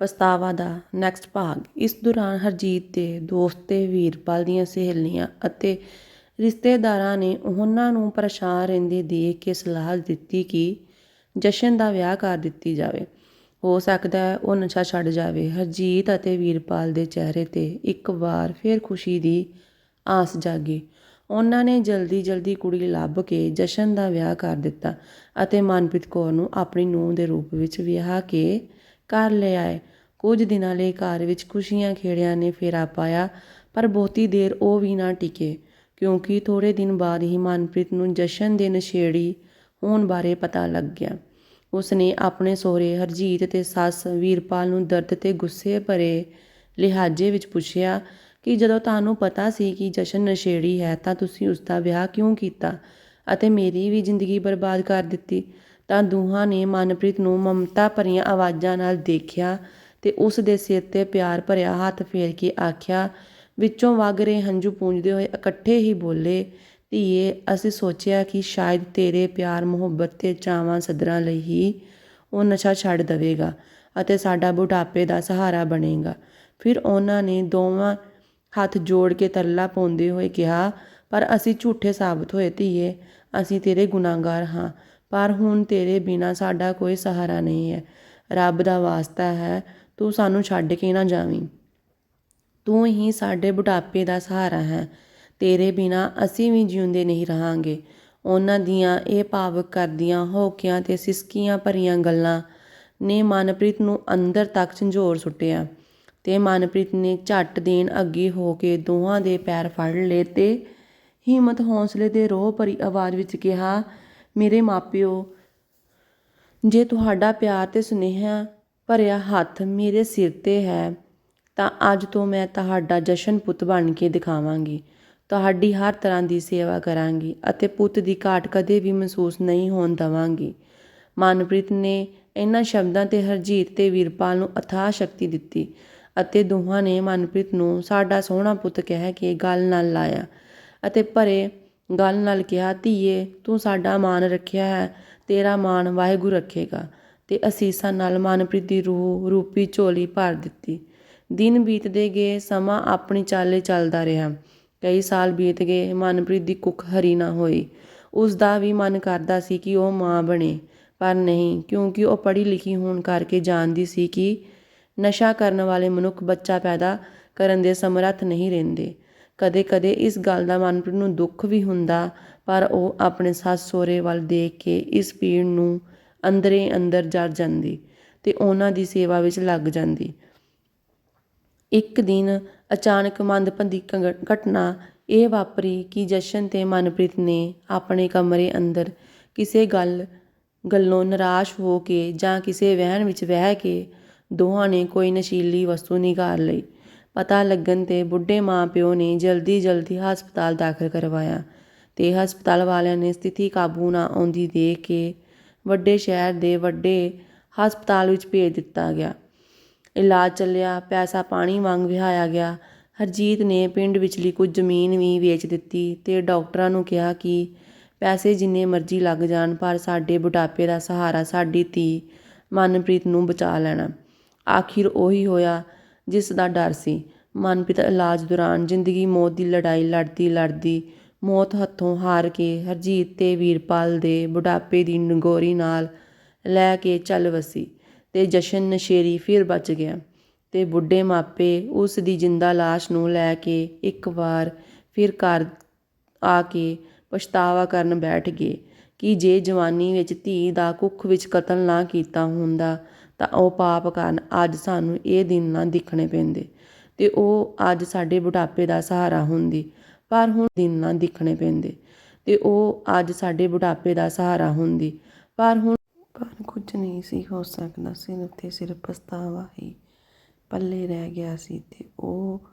ਪਛਤਾਵਾ ਦਾ ਨੈਕਸਟ ਭਾਗ। ਇਸ ਦੌਰਾਨ ਹਰਜੀਤ ਦੇ ਦੋਸਤ ਤੇ ਵੀਰਪਾਲ ਦੀਆਂ ਸਹੇਲੀਆਂ ਅਤੇ ਰਿਸ਼ਤੇਦਾਰਾਂ ਨੇ ਉਹਨਾਂ ਨੂੰ ਪਰੇਸ਼ਾਨ ਰਹਿੰਦੇ ਦੇਖ ਕੇ ਸਲਾਹ ਦਿੱਤੀ ਕਿ ਜਸ਼ਨ ਦਾ ਵਿਆਹ ਕਰ ਦਿੱਤੀ ਜਾਵੇ। ਹੋ ਸਕਦਾ ਹੈ ਉਹ ਨਸ਼ਾ ਛੱਡ ਜਾਵੇ। ਹਰਜੀਤ ਅਤੇ ਵੀਰਪਾਲ ਦੇ ਚਿਹਰੇ ਤੇ ਇੱਕ ਵਾਰ ਫਿਰ ਖੁਸ਼ੀ ਦੀ ਆਸ ਜਾਗੀ। ਉਹਨਾਂ ਨੇ ਜਲਦੀ ਜਲਦੀ ਕੁੜੀ ਲੱਭ ਕੇ ਜਸ਼ਨ ਦਾ ਵਿਆਹ ਕਰ ਦਿੱਤਾ ਅਤੇ ਮਨਪ੍ਰੀਤ ਕੌਰ ਨੂੰ ਆਪਣੀ ਨੂੰਹ ਦੇ ਰੂਪ ਵਿੱਚ ਵਿਆਹ ਕੇ ਘਰ ਲੈ ਆਏ। ਕੁਝ ਦਿਨਾਂ ਲਈ ਘਰ ਵਿੱਚ ਖੁਸ਼ੀਆਂ ਖੇੜਿਆਂ ਨੇ ਫੇਰਾ ਪਾਇਆ, ਪਰ ਬਹੁਤੀ ਦੇਰ ਉਹ ਵੀ ਨਾ ਟਿਕੇ, ਕਿਉਂਕਿ ਥੋੜੇ ਦਿਨ ਬਾਅਦ ਹੀ ਮਨਪ੍ਰੀਤ ਨੂੰ ਜਸ਼ਨ ਦੇ ਨਸ਼ੇੜੀ ਹੋਣ ਬਾਰੇ ਪਤਾ ਲੱਗ ਗਿਆ। ਉਸਨੇ ਆਪਣੇ ਸਹੁਰੇ ਹਰਜੀਤ ਤੇ ਸੱਸ ਵੀਰਪਾਲ ਨੂੰ ਦਰਦ ਤੇ ਗੁੱਸੇ ਭਰੇ ਲਿਹਾਜ਼ੇ ਵਿੱਚ ਪੁੱਛਿਆ ਕਿ ਜਦੋਂ ਤੁਹਾਨੂੰ ਪਤਾ ਸੀ ਕਿ ਜਸ਼ਨ ਨਸ਼ੇੜੀ ਹੈ ਤਾਂ ਤੁਸੀਂ ਉਸ ਦਾ ਵਿਆਹ ਕਿਉਂ ਕੀਤਾ ਅਤੇ ਮੇਰੀ ਵੀ ਜ਼ਿੰਦਗੀ ਬਰਬਾਦ ਕਰ ਦਿੱਤੀ, ਤਾਂ ਦੋਹਾਂ ਨੇ ਮਨਪ੍ਰੀਤ ਨੂੰ ਮਮਤਾ ਭਰੀਆਂ ਆਵਾਜ਼ਾਂ ਨਾਲ ਦੇਖਿਆ ਤੇ ਉਸ ਦੇ ਸਿਰ ਤੇ ਪਿਆਰ ਭਰਿਆ ਹੱਥ ਫੇਰ ਕੇ ਆਖਿਆ, ਵਿੱਚੋਂ ਵਗ ਰਹੇ ਹੰਝੂ ਪੂੰਝਦੇ ਹੋਏ ਇਕੱਠੇ ਹੀ ਬੋਲੇ, ਧੀਏ, ਅਸੀਂ ਸੋਚਿਆ ਕਿ ਸ਼ਾਇਦ ਤੇਰੇ ਪਿਆਰ ਮੁਹੱਬਤ ਤੇ ਚਾਵਾਂ ਸਦਰਾਂ ਲਈ ਹੀ ਉਹ ਨਸ਼ਾ ਛੱਡ ਦੇਵੇਗਾ ਅਤੇ ਸਾਡਾ ਬੁਢਾਪੇ ਦਾ ਸਹਾਰਾ ਬਣੇਗਾ। ਫਿਰ ਉਹਨਾਂ ਨੇ ਦੋਵਾਂ ਹੱਥ ਜੋੜ ਕੇ ਤਰਲਾ ਪਾਉਂਦੇ ਹੋਏ ਕਿਹਾ, ਪਰ ਅਸੀਂ ਝੂਠੇ ਸਾਬਤ ਹੋਏ, ਧੀਏ, ਅਸੀਂ ਤੇਰੇ ਗੁਨਾਹਗਾਰ ਹਾਂ, ਪਰ ਹੁਣ ਤੇਰੇ ਬਿਨਾ ਸਾਡਾ ਕੋਈ ਸਹਾਰਾ ਨਹੀਂ ਹੈ। ਰੱਬ ਦਾ ਵਾਸਤਾ ਹੈ ਤੂੰ ਸਾਨੂੰ ਛੱਡ ਕੇ ਨਾ ਜਾਵੀਂ। ਤੂੰ ਹੀ ਸਾਡੇ ਬੁਢਾਪੇ ਦਾ ਸਹਾਰਾ ਹੈ। ਤੇਰੇ ਬਿਨਾ ਅਸੀਂ ਵੀ ਜਿਉਂਦੇ ਨਹੀਂ ਰਹਾਂਗੇ। ਉਹਨਾਂ ਦੀਆਂ ਇਹ ਭਾਵਕ ਕਰਦੀਆਂ ਹੋਕਿਆਂ ਤੇ ਸਿਸਕੀਆਂ ਭਰੀਆਂ ਗੱਲਾਂ ਨੇ ਮਨਪ੍ਰੀਤ ਨੂੰ ਅੰਦਰ ਤੱਕ ਝੰਜੋਰ ਸੁੱਟਿਆ ਤੇ ਮਨਪ੍ਰੀਤ ਨੇ ਝੱਟ ਦੇਣ ਅੱਗੇ ਹੋ ਕੇ ਦੋਹਾਂ ਦੇ ਪੈਰ ਫੜ ਲਏ ਤੇ ਹਿੰਮਤ ਹੌਸਲੇ ਦੇ ਰੋਹ ਭਰੀ ਆਵਾਜ਼ ਵਿੱਚ ਕਿਹਾ, ਮੇਰੇ ਮਾਪਿਓ, ਜੇ ਤੁਹਾਡਾ ਪਿਆਰ ਤੇ ਸੁਨੇਹਾ ਭਰਿਆ ਹੱਥ ਮੇਰੇ ਸਿਰ ਤੇ ਹੈ, ਤਾਂ ਅੱਜ ਤੋਂ ਮੈਂ ਤੁਹਾਡਾ ਜਸ਼ਨ ਪੁੱਤ ਬਣ ਕੇ ਦਿਖਾਵਾਂਗੀ। ਤੁਹਾਡੀ ਹਰ ਤਰ੍ਹਾਂ ਦੀ ਸੇਵਾ ਕਰਾਂਗੀ ਅਤੇ ਪੁੱਤ ਦੀ ਘਾਟ ਕਦੇ ਵੀ ਮਹਿਸੂਸ ਨਹੀਂ ਹੋਣ ਦਵਾਂਗੀ। ਮਨਪ੍ਰੀਤ ਨੇ ਇਹਨਾਂ ਸ਼ਬਦਾਂ ਤੇ ਹਰਜੀਤ ਤੇ ਵੀਰਪਾਲ ਨੂੰ ਅਥਾਹ ਸ਼ਕਤੀ ਦਿੱਤੀ ਅਤੇ ਦੋਹਾਂ ਨੇ ਮਨਪ੍ਰੀਤ ਨੂੰ ਸਾਡਾ ਸੋਹਣਾ ਪੁੱਤ ਕਹਿ ਕੇ ਗੱਲ ਨਾਲ ਲਾਇਆ ਅਤੇ ਭਰੇ ਗੱਲ ਨਾਲ ਕਿਹਾ, ਧੀਏ, ਤੂੰ ਸਾਡਾ ਮਾਣ ਰੱਖਿਆ ਹੈ, ਤੇਰਾ ਮਾਣ ਵਾਹਿਗੁਰੂ ਰੱਖੇਗਾ। ਅਤੇ ਅਸੀਸਾਂ ਨਾਲ ਮਨਪ੍ਰੀਤ ਦੀ ਰੂਹ, ਰੂਪੀ ਝੋਲੀ ਭਰ ਦਿੱਤੀ। ਦਿਨ ਬੀਤਦੇ ਗਏ, ਸਮਾਂ ਆਪਣੀ ਚਾਲੇ ਚੱਲਦਾ ਰਿਹਾ। ਕਈ ਸਾਲ ਬੀਤ ਗਏ, ਮਨਪ੍ਰੀਤ ਦੀ ਕੁੱਖ ਹਰੀ ਨਾ ਹੋਈ। ਉਸ ਦਾ ਵੀ ਮਨ ਕਰਦਾ ਸੀ ਕਿ ਉਹ ਮਾਂ ਬਣੇ, ਪਰ ਨਹੀਂ, ਕਿਉਂਕਿ ਉਹ ਪੜ੍ਹੀ ਲਿਖੀ ਹੋਣ ਕਰਕੇ ਜਾਣਦੀ ਸੀ ਕਿ ਨਸ਼ਾ ਕਰਨ ਵਾਲੇ ਮਨੁੱਖ ਬੱਚਾ ਪੈਦਾ ਕਰਨ ਦੇ ਸਮਰੱਥ ਨਹੀਂ ਰਹਿੰਦੇ। ਕਦੇ-ਕਦੇ ਇਸ ਗੱਲ ਦਾ ਮਨਪ੍ਰੀਤ ਨੂੰ ਦੁੱਖ ਵੀ ਹੁੰਦਾ, ਪਰ ਉਹ ਆਪਣੇ ਸੱਸ ਸਹੁਰੇ ਵੱਲ ਦੇਖ ਕੇ ਇਸ ਪੀੜ ਨੂੰ ਅੰਦਰੇ ਅੰਦਰ ਜਰ ਜਾਂਦੀ ਅਤੇ ਉਹਨਾਂ ਦੀ ਸੇਵਾ ਵਿੱਚ ਲੱਗ ਜਾਂਦੀ। ਇੱਕ ਦਿਨ ਅਚਾਨਕ ਮੰਦਭੰਦੀ ਘਟਨਾ ਇਹ ਵਾਪਰੀ ਕਿ ਜਸ਼ਨ ਤੇ ਮਨਪ੍ਰੀਤ ਨੇ ਆਪਣੇ ਕਮਰੇ ਅੰਦਰ ਕਿਸੇ ਗੱਲ, ਗੱਲੋਂ ਨਿਰਾਸ਼ ਹੋ ਕੇ ਜਾਂ ਕਿਸੇ ਵਹਿਣ ਵਿੱਚ ਵਹਿ ਕੇ ਦੋਹਾਂ ਨੇ ਕੋਈ ਨਸ਼ੀਲੀ ਵਸਤੂ ਨਿਗਾਰ ਲਈ। ਪਤਾ ਲੱਗਣ ਤੇ ਬੁੱਢੇ ਮਾਂ-ਪਿਓ ਨੇ ਜਲਦੀ-ਜਲਦੀ ਹਸਪਤਾਲ ਦਾਖਲ ਕਰਵਾਇਆ ਤੇ ਹਸਪਤਾਲ ਵਾਲਿਆਂ ਨੇ ਸਥਿਤੀ ਕਾਬੂ ਨਾ ਆਉਂਦੀ ਦੇਖ ਕੇ ਵੱਡੇ ਸ਼ਹਿਰ ਦੇ ਵੱਡੇ ਹਸਪਤਾਲ ਵਿੱਚ ਭੇਜ ਦਿੱਤਾ ਗਿਆ। ਇਲਾਜ ਚੱਲਿਆ, ਪੈਸਾ ਪਾਣੀ ਵਾਂਗ ਵਹਾਇਆ ਗਿਆ। ਹਰਜੀਤ ਨੇ ਪਿੰਡ ਵਿਚਲੀ ਕੁਝ ਜ਼ਮੀਨ ਵੀ ਵੇਚ ਦਿੱਤੀ ਅਤੇ ਡਾਕਟਰਾਂ ਨੂੰ ਕਿਹਾ ਕਿ ਪੈਸੇ ਜਿੰਨੇ ਮਰਜ਼ੀ ਲੱਗ ਜਾਣ, ਪਰ ਸਾਡੇ ਬੁਢਾਪੇ ਦਾ ਸਹਾਰਾ ਸਾਡੀ ਧੀ ਮਨਪ੍ਰੀਤ ਨੂੰ ਬਚਾ ਲੈਣਾ। ਆਖਿਰ ਉਹੀ ਹੋਇਆ ਜਿਸ ਦਾ ਡਰ ਸੀ। ਮਨਪ੍ਰੀਤ ਇਲਾਜ ਦੌਰਾਨ ਜ਼ਿੰਦਗੀ, ਮੌਤ ਦੀ ਲੜਾਈ ਲੜਦੀ ਲੜਦੀ ਮੌਤ ਹੱਥੋਂ ਹਾਰ ਕੇ ਹਰਜੀਤ ਤੇ ਵੀਰਪਾਲ ਦੇ ਬੁਢਾਪੇ ਦੀ ਨਗੋਰੀ ਨਾਲ ਲੈ ਕੇ ਚੱਲ ਵਸੀ ਤੇ ਜਸ਼ਨ ਨਸ਼ੇਰੀ ਫਿਰ ਬਚ ਗਿਆ ਤੇ ਬੁੱਢੇ ਮਾਪੇ ਉਸ ਦੀ ਜਿੰਦਾ ਲਾਸ਼ ਨੂੰ ਲੈ ਕੇ ਇੱਕ ਵਾਰ ਫਿਰ ਘਰ ਆ ਕੇ ਪਛਤਾਵਾ ਕਰਨ ਬੈਠ ਗਏ ਕਿ ਜੇ ਜਵਾਨੀ ਵਿੱਚ ਧੀ ਦਾ ਕੁੱਖ ਵਿੱਚ ਕਤਲ ਨਾ ਕੀਤਾ ਹੁੰਦਾ ਤਾਂ ਉਹ ਪਾਪ ਕਾਰਨ ਅੱਜ ਸਾਨੂੰ ਇਹ ਦਿਨ ਨਾ ਦਿਖਣੇ ਪੈਂਦੇ ਤੇ ਉਹ ਅੱਜ ਸਾਡੇ ਬੁਢਾਪੇ ਦਾ ਸਹਾਰਾ ਹੁੰਦੀ। ਪਰ ਹੁਣ ਦਿਨ ਨਾ ਦਿਖਣੇ ਪੈਂਦੇ। ਤੇ ਉਹ ਅੱਜ ਸਾਡੇ ਬੁਢਾਪੇ ਦਾ ਸਹਾਰਾ ਹੁੰਦੀ। ਪਰ ਹੁਣ ਪਰ ਕੁਝ ਨਹੀਂ ਸੀ, ਹੋ ਸਕਦਾ ਸਿਰਫ ਤੇ ਸਿਰਫ ਪਛਤਾਵਾ ਹੀ ਪੱਲੇ ਰਹਿ ਗਿਆ ਸੀ ਤੇ ਉਹ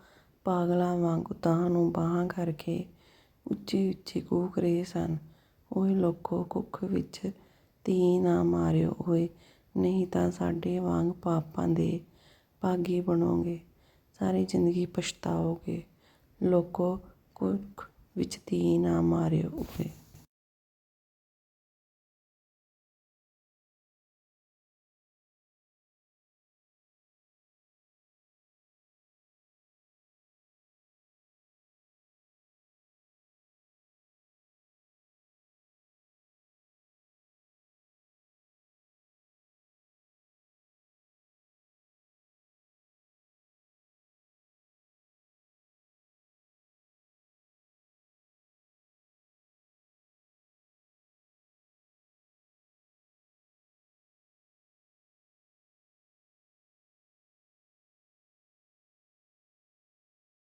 ਪਾਗਲਾਂ ਵਾਂਗ ਤਾਂ ਨੂੰ ਬਾਹਾਂ ਕਰਕੇ ਉੱਚੀ ਉੱਚੀ ਕੂਕ ਰਹੇ ਸਨ। ਓਏ ਲੋਕੋ, ਕੁੱਖ ਵਿੱਚ ਧੀ ਨਾ ਮਾਰਿਓ ਓਏ, ਨਹੀਂ ਤਾਂ ਸਾਡੇ ਵਾਂਗ ਪਾਪਾਂ ਦੇ ਭਾਗੀ ਬਣੋਗੇ, ਸਾਰੀ ਜ਼ਿੰਦਗੀ ਪਛਤਾਓਗੇ। ਲੋਕੋ ਕੁੱਖ ਵਿੱਚ ਧੀ ਨਾ ਮਾਰਿਓ ਓਏ